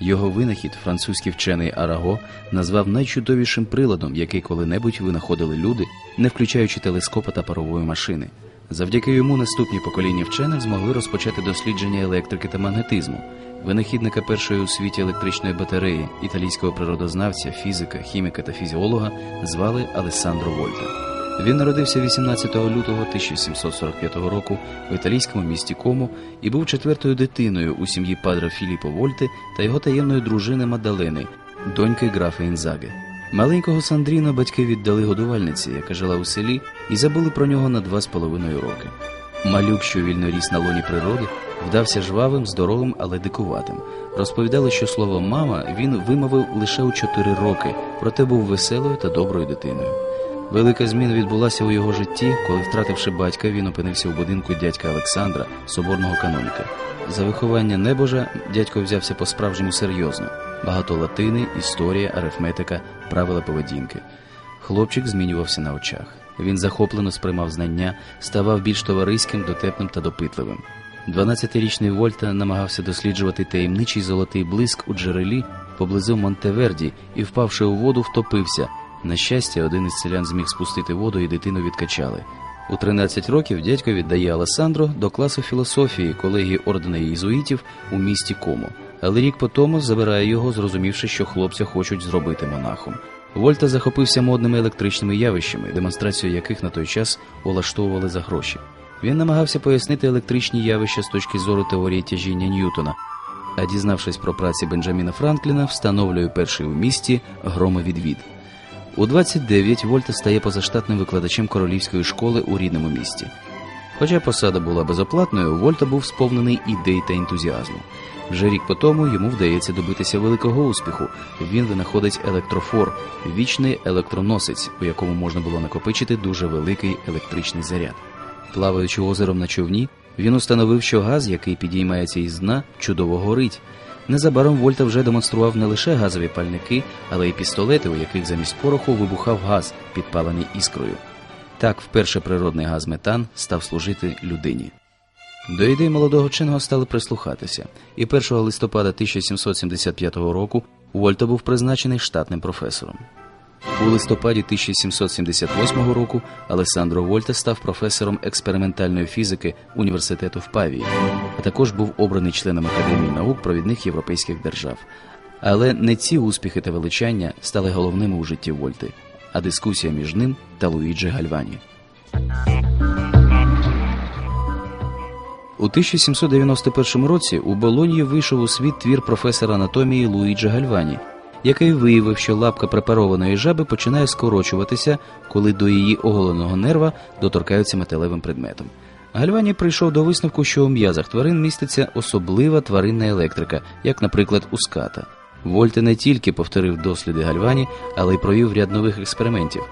Його винахід французький вчений Араго назвав найчудовішим приладом, який коли-небудь винаходили люди, не включаючи телескопа та парової машини. Завдяки йому наступні покоління вчених змогли розпочати дослідження електрики та магнетизму. Винахідника першої у світі електричної батареї, італійського природознавця, фізика, хіміка та фізіолога звали Алессандро Вольта. Він народився 18 лютого 1745 року в італійському місті Кому і був четвертою дитиною у сім'ї падра Філіппо Вольти та його таємної дружини Мадалени, доньки графа Інзаги. Маленького Сандріно батьки віддали годувальниці, яка жила у селі, і забули про нього на два з половиною роки. Малюк, що вільно ріс на лоні природи, вдався жвавим, здоровим, але дикуватим. Розповідали, що слово мама він вимовив лише у чотири роки, проте був веселою та доброю дитиною. Велика зміна відбулася у його житті, коли, втративши батька, він опинився у будинку дядька Олександра, соборного каноніка. За виховання небожа дядько взявся по-справжньому серйозно. Багато латини, історія, арифметика, правила поведінки. Хлопчик змінювався на очах. Він захоплено сприймав знання, ставав більш товариським, дотепним та допитливим. 12-річний Вольта намагався досліджувати таємничий золотий блиск у джерелі поблизу Монтеверді і, впавши у воду, втопився. На щастя, один із селян зміг спустити воду і дитину відкачали. У 13 років дядько віддає Алесандро до класу філософії колегії ордена єзуїтів у місті Комо. Але рік по тому забирає його, зрозумівши, що хлопця хочуть зробити монахом. Вольта захопився модними електричними явищами, демонстрацію яких на той час улаштовували за гроші. Він намагався пояснити електричні явища з точки зору теорії тяжіння Ньютона, а дізнавшись про праці Бенджаміна Франкліна, встановлює перший у місті громовідвід. У 29 Вольта стає позаштатним викладачем королівської школи у рідному місті. Хоча посада була безоплатною, Вольта був сповнений ідей та ентузіазму. Вже рік по тому йому вдається добитися великого успіху. Він винаходить електрофор, вічний електроносець, у якому можна було накопичити дуже великий електричний заряд. Плаваючи озером на човні, він установив, що газ, який підіймається із дна, чудово горить. Незабаром Вольта вже демонстрував не лише газові пальники, але й пістолети, у яких замість пороху вибухав газ, підпалений іскрою. Так вперше природний газ метан став служити людині. До ідей молодого вченого стали прислухатися, і 1 листопада 1775 року Вольта був призначений штатним професором. У листопаді 1778 року Алессандро Вольта став професором експериментальної фізики університету в Павії, а також був обраний членом Академії наук провідних європейських держав. Але не ці успіхи та величання стали головними у житті Вольти, а дискусія між ним та Луїджі Гальвані. У 1791 році у Болоньї вийшов у світ твір професора анатомії Луїджі Гальвані, який виявив, що лапка препарованої жаби починає скорочуватися, коли до її оголеного нерва доторкаються металевим предметом. Гальвані прийшов до висновку, що у м'язах тварин міститься особлива тваринна електрика, як, наприклад, у ската. Вольте не тільки повторив досліди Гальвані, але й провів ряд нових експериментів.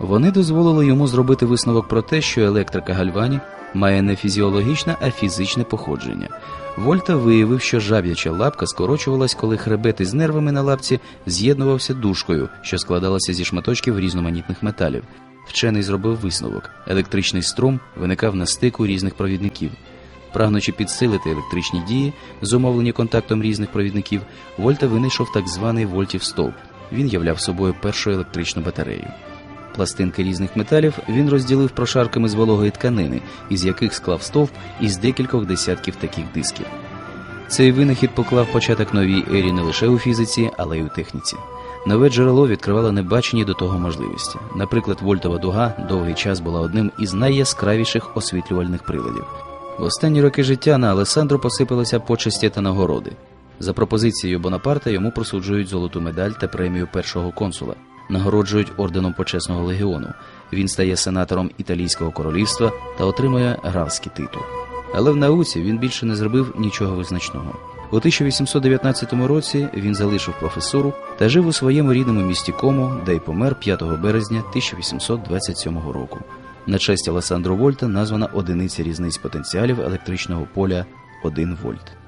Вони дозволили йому зробити висновок про те, що електрика Гальвані має не фізіологічне, а фізичне походження. Вольта виявив, що жаб'яча лапка скорочувалась, коли хребет із нервами на лапці з'єднувався дужкою, що складалася зі шматочків різноманітних металів. Вчений зробив висновок: електричний струм виникав на стику різних провідників. Прагнучи підсилити електричні дії, зумовлені контактом різних провідників, Вольта винайшов так званий вольтів стовп. Він являв собою першу електричну батарею. Пластинки різних металів він розділив прошарками з вологої тканини, із яких склав стовп із декількох десятків таких дисків. Цей винахід поклав початок новій ері не лише у фізиці, але й у техніці. Нове джерело відкривало небачені до того можливості. Наприклад, вольтова дуга довгий час була одним із найяскравіших освітлювальних приладів. В останні роки життя на Алесандру посипалися почесті та нагороди. За пропозицією Бонапарта йому присуджують золоту медаль та премію першого консула, нагороджують орденом почесного легіону. Він стає сенатором Італійського королівства та отримує графський титул. Але в науці він більше не зробив нічого визначного. У 1819 році він залишив професуру та жив у своєму рідному місті Комо, де й помер 5 березня 1827 року. На честь Алесандро Вольта названа одиниця різниць потенціалів електричного поля 1 вольт.